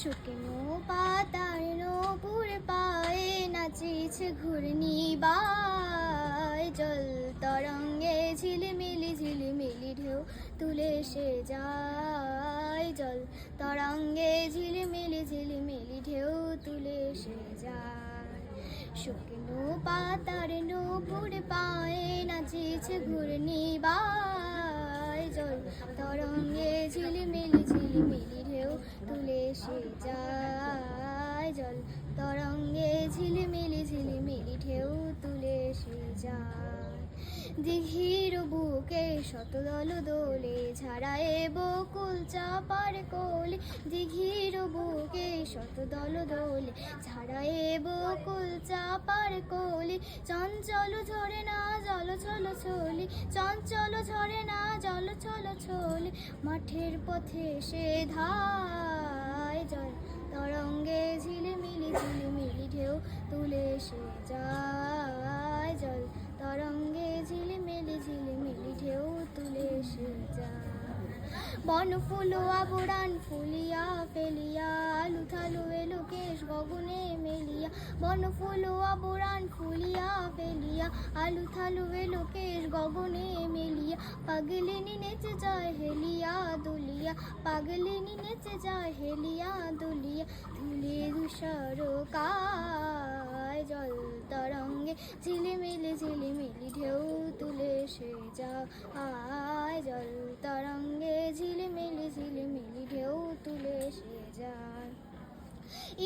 শুকনো পাতার নপুর পায়ে নাচিছে ঘূর্ণি বাই জল তরঙ্গে ঝিলিমিলি ঝিলিমিলি ঢেউ তুলে সে যায়। জল তরঙ্গে ঝিলিমিলি ঝিলিমিলি ঢেউ তুলে সে যায়। শুকনো পাতার নপুর পায়ে নাচিছে ঘূর্ণি বাই জল তরঙ্গে ঝিলিমিলি ঝিলিমিলি ঢেউ তুলে সে যায় জল। তরঙ্গে ঝিলিমিলি ঝিলিমিলি ঢেউ তুলে সে যায়। দিঘির বুকে শতদল দোলে ঝাড়ায় বকুল চাপার কোলে। দিঘির বুকে শতদল দোলে ঝাড়ায় বকুল চাপার কোলে। চঞ্চল ঝরে না জল ছল ছলি। চঞ্চল ঝরে না জল ছল ছলি। মাঠের পথে সে ধায় তুলে সে যায়, জল তরঙ্গে ঝিলিমিলি ঝিলিমিলি ঢেউ তুলে সে বন ফুল আবরান ফুলিয়া ফেলিয়া আলু থালু এলো কেশ গগনে মেলিয়া। বন ফুল আবরান ফুলিয়া ফেলিয়া আলু থালু এলো কেশ গগনে মেলিয়া। পাগলিনী নেচে যায় হেলিয়া দুলিয়া, পাগলিনী নেচে যায় হেলিয়া দুলিয়া। ধুলে ধূসর তরঙ্গে ঝিলিমিলি ঝিলিমিলি ঢেউ তুলে সে যায়। জল তরঙ্গে ঝিলিমিলি ঝিলিমিলি ঢেউ তুলে সে যায়।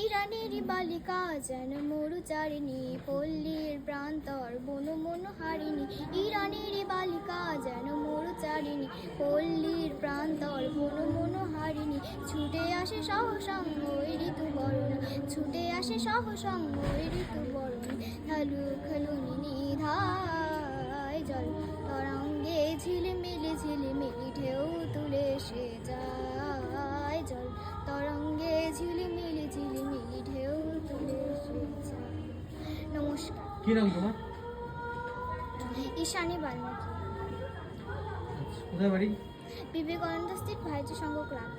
ইরানের বালিকা যেন মরুচারিণী পল্লীর প্রান্তর বন মনু হারিণী। ইরানের বালিকা যেন মরুচারিণী পল্লীর প্রান্তর বন মনু হারিণী। ছুটে আসে সহসঙ্গ ওই ঋতু বরণ ছুটে আসে সহসঙ্গ ঋতু বরণ। ঢালু খেলুনি নিধায় জল। তরঙ্গে ঝিলিমিলি ঝিলিমিলি ঢেউ তুলে সে যায় জল। তরঙ্গে ঝিলিমিলি ঝিলিমিলি ঢেউ তুলে সে যায়। নমস্কার। কি নাম তোমার? ঈশানী বাল্মীকি। কোথায় বাড়ি? বিবেকানন্দ স্থিত ভারতীয় সংঘ ক্লাব।